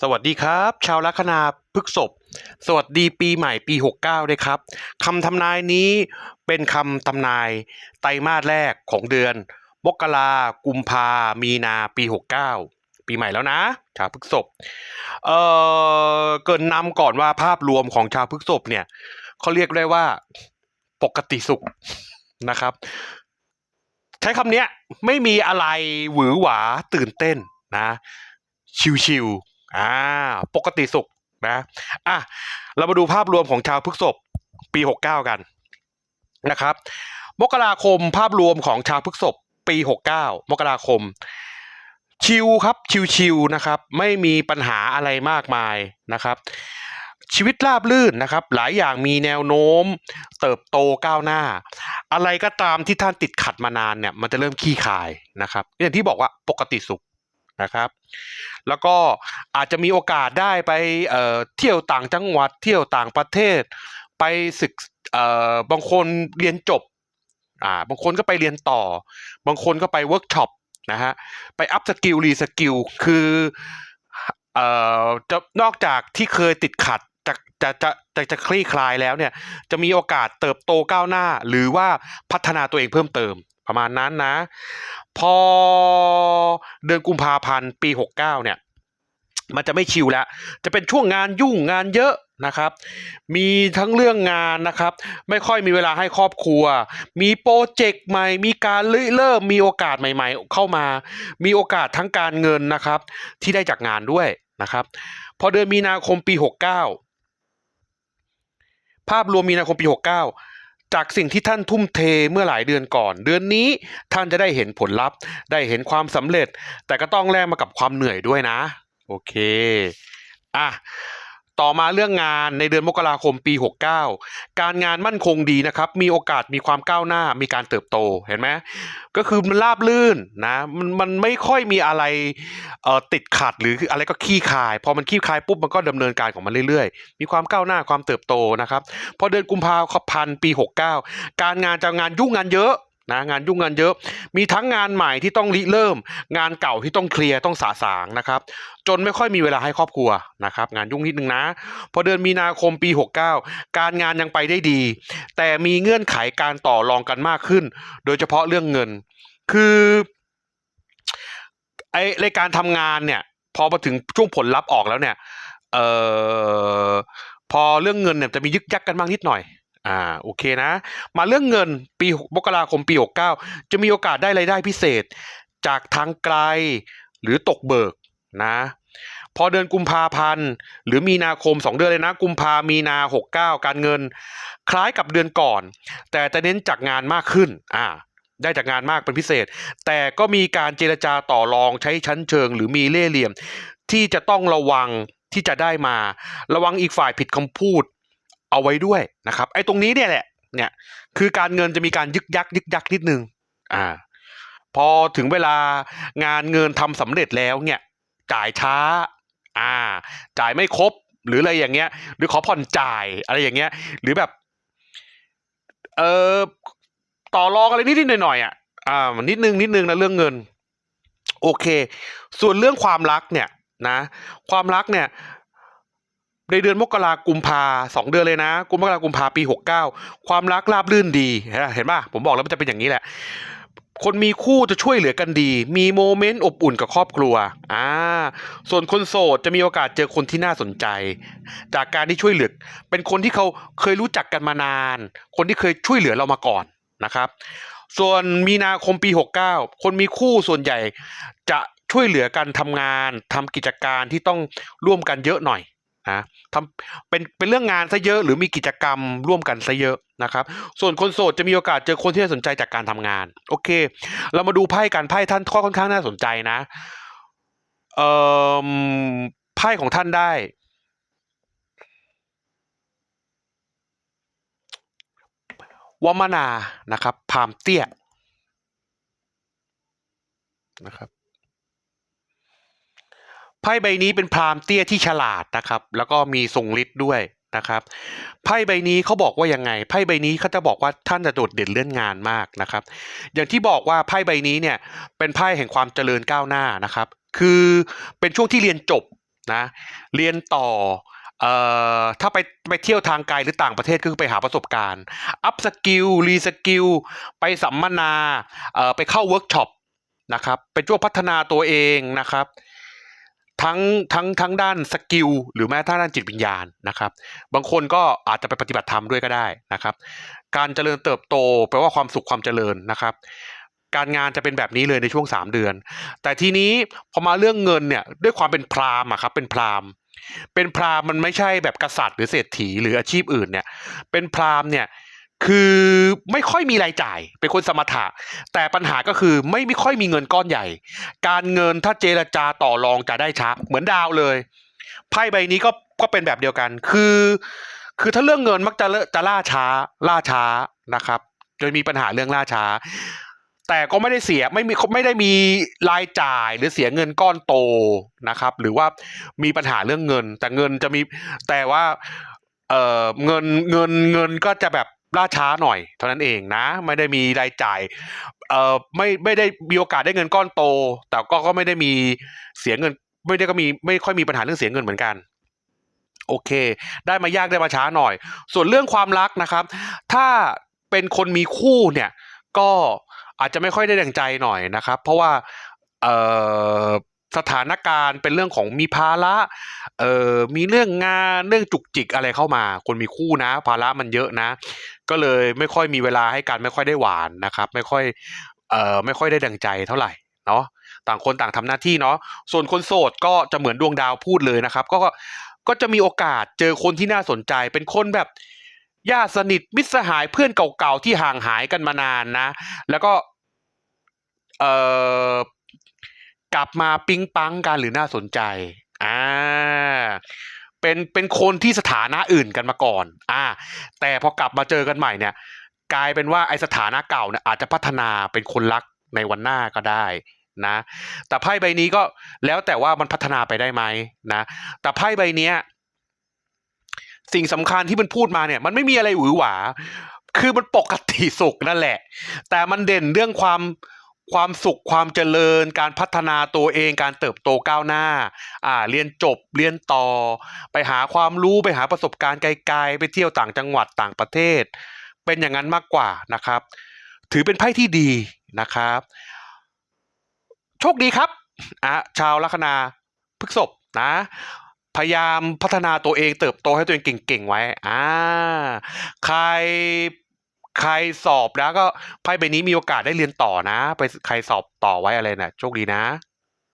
สวัสดีครับ ชาวลัคนาพฤกษภสวัสดีปีใหม่ปี 69 ด้วยครับคำทำนายนี้เป็นคำทำนายไตรมาสแรกของเดือน มกรากุมภามีนาปี 69 ปีใหม่แล้วนะ ชาวพฤกษภเอ่อเกินนำก่อนว่าภาพรวมของชาวพฤกษภเนี่ยเขาเรียกได้ว่าปกติสุขนะครับ ใช้คำเนี้ยไม่มีอะไรหวือหวาตื่นเต้นนะ ชิวๆ อ่าปกติสุขนะอะเรามาดูภาพรวมของชาวพฤกษภปี 69 กันนะครับมกราคมภาพรวมของชาวพฤกษภปี 69 มกราคม ชิวครับชิวๆนะครับ ไม่มีปัญหาอะไรมากมายนะครับชีวิตราบลื่นนะครับ หลายอย่างมีแนวโน้ม เติบโตก้าวหน้า อะไรก็ตามที่ท่านติดขัดมานานเนี่ย มันจะเริ่มขี้คายนะครับอย่างที่บอกว่าปกติสุข นะครับ แล้วก็อาจจะมีโอกาสได้ไปเเที่ยวต่างจังหวัดเที่ยวต่างประเทศ ไปศึกบางคนเรียนจบอ่าบางคนก็ไปเรียนต่อ บางคนก็ไปเวิร์กช็อปนะฮะไปอัพสกิลรีสกิลคือเอ่อจะนอกจากที่เคยติดขัดจะจะจะจะจะคลี่คลายแล้วเนี่ย จะมีโอกาสเติบโตก้าวหน้า หรือว่าพัฒนาตัวเองเพิ่มเติมประมาณนั้นนะ พอเดือนกุมภาพันธ์ปี 69 เนี่ย มันจะไม่ชิวแล้ว จะเป็นช่วงงานยุ่งงานเยอะนะครับ มีทั้งเรื่องงานนะครับ ไม่ค่อยมีเวลาให้ครอบครัว มีโปรเจกต์ใหม่ มีการเริ่มมีโอกาสใหม่ ๆ เข้ามา มีโอกาสทั้งการเงินนะครับ ที่ได้จากงานด้วยนะครับ พอเดือนมีนาคมปี 69 ภาพรวมมีนาคมปี 69 จากสิ่งที่ท่านทุ่มเทเมื่อหลายเดือนก่อน เดือนนี้ท่านจะได้เห็นผลลัพธ์ ได้เห็นความสำเร็จ แต่ก็ต้องแลกมากับความเหนื่อยด้วยนะ โอเค อะ ต่อมาเรื่องงานในเดือนมกราคมปี 69 การงานมั่นคงดีนะครับ มีโอกาสมีความก้าวหน้า มีการเติบโตเห็นไหมก็คือมันราบลื่นนะมันมันไม่ค่อยมีอะไรเอ่อติดขัดหรืออะไรก็ขี้คาย พอมันขี้คายปุ๊บมันก็ดำเนินการของมันเรื่อยๆ มีความก้าวหน้าความเติบโตนะครับ พอเดือนกุมภาพันธ์ปี 69 การงานจะงานยุ่งงานเยอะ นะงานยุ่งงานเยอะ มีทั้งงานใหม่ที่ต้องริเริ่ม งานเก่าที่ต้องเคลียร์ต้องสาสางนะครับ จนไม่ค่อยมีเวลาให้ครอบครัวนะครับ งานยุ่งนิดนึงนะ พอเดือนมีนาคมปี 69 การงานยังไปได้ดี แต่มีเงื่อนไขการต่อรองกันมากขึ้น โดยเฉพาะเรื่องเงิน คือไอในการทำงานเนี่ย พอมาถึงช่วงผลลัพธ์ออกแล้วเนี่ยเอ่อพอเรื่องเงินเนี่ยจะมียึกยักกันบ้างนิดหน่อย อ่าโอเคนะ มาเรื่องเงินปีมกราคมปี 69 จะมีโอกาสได้รายได้พิเศษ จากทางไกลหรือตกเบิกนะ พอเดือนกุมภาพันธ์หรือมีนาคม 2 เดือนเลยนะ กุมภามีนา 69 การเงิน คล้ายกับเดือนก่อน แต่จะเน้นจากงานมากขึ้นอ่าได้จากงานมากเป็นพิเศษ แต่ก็มีการเจรจาต่อรองใช้ชั้นเชิง หรือมีเล่เหลี่ยม ที่จะต้องระวังที่จะได้มา ระวังอีกฝ่ายผิดคำพูด เอาไว้ด้วยนะครับ ไอ้ตรงนี้เนี่ยแหละเนี่ยคือการเงินจะมีการยึกยักยึกยักนิดนึงอ่าพอถึงเวลางานเงินทำสำเร็จแล้วเนี่ยจ่ายช้าอ่าจ่ายไม่ครบหรืออะไรอย่างเงี้ย หรือขอผ่อนจ่ายอะไรอย่างเงี้ย หรือแบบเออต่อรองอะไรนิดๆหน่อยๆอะอ่านิดนึงนิดนึงนะเรื่องเงิน โอเค ส่วนเรื่องความรักเนี่ยนะ ความรักเนี่ย ในเดือนมกรากุมภาสองเดือนเลยนะ กุมภากุมภาปีหกเก้าความรักราบรื่นดีเห็นป่ะผมบอกแล้วมันจะเป็นอย่างนี้แหละ คนมีคู่จะช่วยเหลือกันดี มีโมเมนต์อบอุ่นกับครอบครัวอ่าส่วนคนโสดจะมีโอกาสเจอคนที่น่าสนใจ จากการที่ช่วยเหลือ เป็นคนที่เขาเคยรู้จักกันมานาน คนที่เคยช่วยเหลือเรามาก่อนนะครับ ส่วนมีนาคมปี 69 คนมีคู่ส่วนใหญ่จะช่วยเหลือกันทำงานทำกิจการที่ต้องร่วมกันเยอะหน่อย นะทำเป็นเป็นเรื่องงานซะเยอะหรือมีกิจกรรมร่วมกันซะเยอะนะครับ ส่วนคนโสดจะมีโอกาสเจอคนที่น่าสนใจจากการทำงาน โอเค เรามาดูไพ่กันไพ่ท่านข้อค่อนข้างน่าสนใจนะเอ่อไพ่ของท่านได้วมนานะครับพามเตี้ยนะครับ ไพ่ใบนี้เป็นพรามเตี้ยที่ฉลาดนะครับ แล้วก็มีทรงฤทธิ์ด้วยนะครับไพ่ใบนี้เขาบอกว่ายังไงไพ่ใบนี้เขาจะบอกว่าท่านจะโดดเด่นเรื่องงานมากนะครับ อย่างที่บอกว่าไพ่ใบนี้เนี่ยเป็นไพ่แห่งความเจริญก้าวหน้านะครับ คือเป็นช่วงที่เรียนจบนะเรียนต่อเอ่อถ้าไปไปเที่ยวทางไกลหรือต่างประเทศก็คือไปหาประสบการณ์ อัพสกิลรีสกิลไปสัมมนาเอ่อไปเข้าเวิร์กช็อปนะครับเป็นช่วงพัฒนาตัวเองนะครับ ทั้งทั้งทั้งด้านสกิลหรือแม้ทั้งด้านจิตวิญญาณนะครับ บางคนก็อาจจะไปปฏิบัติธรรมด้วยก็ได้นะครับ การเจริญเติบโตแปลว่าความสุขความเจริญนะครับ การงานจะเป็นแบบนี้เลยในช่วงสามเดือน แต่ทีนี้พอมาเรื่องเงินเนี่ยด้วยความเป็นพราหมณ์ครับเป็นพราหมณ์ เป็นพราหมณ์มันไม่ใช่แบบกษัตริย์หรือเศรษฐีหรืออาชีพอื่นเนี่ย เป็นพราหมณ์เนี่ย คือไม่ค่อยมีรายจ่าย เป็นคนสมถะ แต่ปัญหาก็คือไม่ไม่ค่อยมีเงินก้อนใหญ่ การเงินถ้าเจรจาต่อรองจะได้ช้าเหมือนดาวเลยไพ่ใบนี้ก็ก็เป็นแบบเดียวกัน คือ คือถ้าเรื่องเงินมักจะจะล่าช้า ล่าช้านะครับจะมีปัญหาเรื่องล่าช้า แต่ก็ไม่ได้เสียไม่มีไม่ได้มีรายจ่ายหรือเสียเงินก้อนโตนะครับ หรือว่ามีปัญหาเรื่องเงิน แต่เงินจะมีแต่ว่าเออเงินเงินเงินก็จะแบบ ล่าช้าหน่อย เท่านั้นเองนะ ไม่ได้มีรายจ่ายเอ่อไม่ไม่ได้มีโอกาสได้เงินก้อนโต แต่ก็ก็ไม่ได้มีเสียเงิน ไม่ได้ก็มีไม่ค่อยมีปัญหาเรื่องเสียเงินเหมือนกันโอเค ได้มายากได้มาช้าหน่อย ส่วนเรื่องความรักนะครับ ถ้าเป็นคนมีคู่เนี่ย ก็อาจจะไม่ค่อยได้ดังใจหน่อยนะครับ เพราะว่าเอ่อ สถานการณ์เป็นเรื่องของมีภาระเอ่อมีเรื่องงานเรื่องจุกจิกอะไรเข้ามา คนมีคู่นะ ภาระมันเยอะนะ ก็เลยไม่ค่อยมีเวลาให้กันไม่ค่อยได้หวานนะครับ ไม่ค่อยเอ่อไม่ค่อยได้ดังใจเท่าไหร่เนาะต่างคนต่างทำหน้าที่เนาะส่วนคนโสดก็จะเหมือนดวงดาวพูดเลยนะครับ ก็ก็จะมีโอกาสเจอคนที่น่าสนใจ เป็นคนแบบญาติสนิทมิตรสหายเพื่อนเก่าๆที่ห่างหายกันมานานนะ แล้วก็เอ่อ กลับมาปิ๊งปังกันหรือน่าสนใจอ่าเป็นเป็นคนที่สถานะอื่นกันมาก่อน อ่า แต่พอกลับมาเจอกันใหม่เนี่ย กลายเป็นว่าไอสถานะเก่าเนี่ยอาจจะพัฒนาเป็นคนรักในวันหน้าก็ได้นะ แต่ไพ่ใบนี้ก็แล้วแต่ว่ามันพัฒนาไปได้ไหมนะ แต่ไพ่ใบเนี้ยสิ่งสำคัญที่มันพูดมาเนี่ย มันไม่มีอะไรหวือหวา คือมันปกติสุขนั่นแหละ แต่มันเด่นเรื่องความ ความสุขความเจริญ การพัฒนาตัวเองการเติบโตก้าวหน้า อ่า เรียนจบเรียนต่อ ไปหาความรู้ไปหาประสบการณ์ไกลๆ ไปเที่ยวต่างจังหวัดต่างประเทศ เป็นอย่างนั้นมากกว่านะครับ ถือเป็นไพ่ที่ดีนะครับ โชคดีครับอะชาวลัคนาพฤษภนะพยายามพัฒนาตัวเองเติบโตให้ตัวเองเก่งๆไว้ อ่า ใคร ใครสอบแล้วก็ไพ่ใบนี้มีโอกาสได้เรียนต่อนะ ไปใครสอบต่อไว้อะไรนะโชคดีนะ